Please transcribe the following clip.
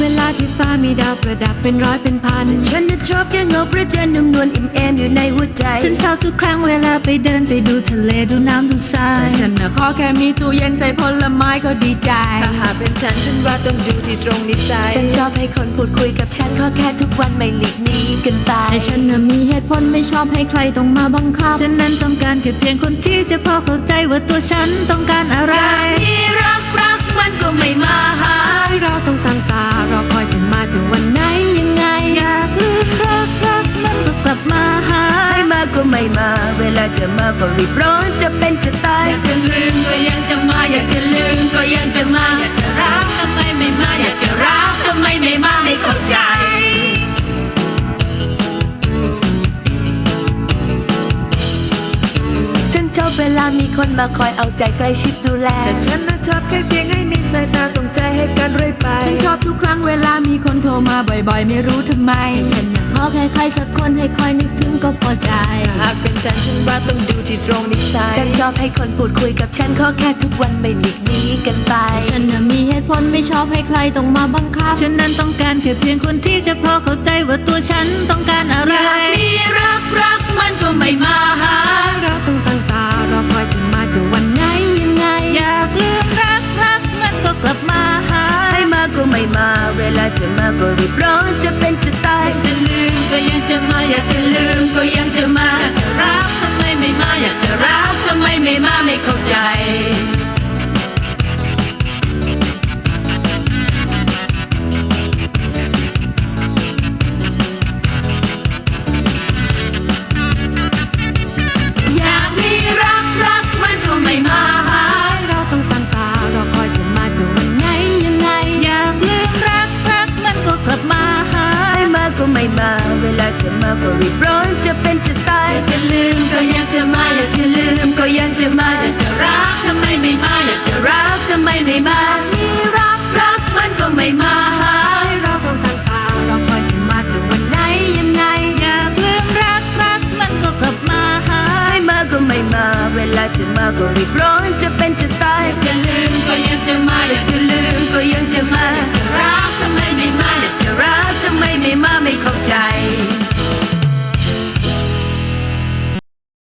เวลาที่ฟ้ามีดาวประดับเป็นร้อยเป็นพัน ฉันน่ะชอบแค่เงาพระจันทร์นุ่มนวลอิ่มเอมอยู่ในหัวใจ ฉันชอบทุกครั้งเวลาไปเดินไปดูทะเลดูน้ำดูทราย ฉันน่ะขอแค่มีตู้เย็นใส่ผลไม้ก็ดีใจ ถ้าหากเป็นฉันฉันว่าต้องอยู่ที่ตรงนิสัยฉันชอบให้คนพูดคุยกับฉันขอแค่ทุกวันไม่หลีกหนีกันไปแต่ฉันน่ะมีเหตุผลไม่ชอบให้ใครต้องมาบังคับ ฉันนั้นต้องการแค่เพียงคนที่จะพอเข้าใจว่าตัวฉันต้องการอะไรมีรักรักมันก็ไม่มา ก็ไม่มา เวลาจะมาก็รีบร้อนจะเป็นจะตายอยากจะลืมก็ยังจะมาอยากจะลืมก็ยังจะมาอยากจะรักทำไมไม่มาอยากจะรักทำไมไม่มาไม่เข้าใจฉันชอบเวลามีคนมาคอยเอาใจใกล้ชิดดูแลแต่ฉันน่ะชอบแค่เพียงให้มีสายตา ทุกครั้งเวลามีคนโทรมาบ่อยๆ ไม่รู้ทำไม ฉันอยากขอแค่ใครสักคนให้คอยนึกถึงก็พอใจ หากเป็นฉันฉันว่าต้องดูที่ตรงนิสัยฉันชอบให้คนพูดคุยกับฉันขอแค่ทุกวันไม่หลีกหนีกันไป ฉันน่ะมีเหตุผลไม่ชอบให้ใครต้องมาบังคับ ฉันนั้นต้องการแค่เพียงคนที่จะพอเข้าใจว่าตัวฉันต้องการอะไรอยากมีรักรั เวลาจะมาก็รีบร้อนจะเป็นจะตายจะลืมก็ยังจะมาอยากจะลืมก็ยังจะมาจะรักทำไมไม่มาอยากจะ เวลาจะมาก็รีบร้อนจะเป็นจะตายอยากจะลืมก็ยังจะมาอยากจะลืมก็ยังจะมาอยากจะรักทำไมไม่มาอยากจะรักทำไมไม่มามีรักรักมันก็ไม่มาหาเราต้องตั้งตารอคอยจะมาจะวันไหนยังไง อยากลืมรักรักมันก็กลับมาหาให้มาก็ไม่มา เวลาจะมาก็รีบร้อนจะเป็นจะตายอยากจะลืมก็ยังจะมาอยากจะลืมก็ยังจะมาอยากจะรักทำไมไม่มาอยากจะรักทำไมไม่มาไม่ข้าใจ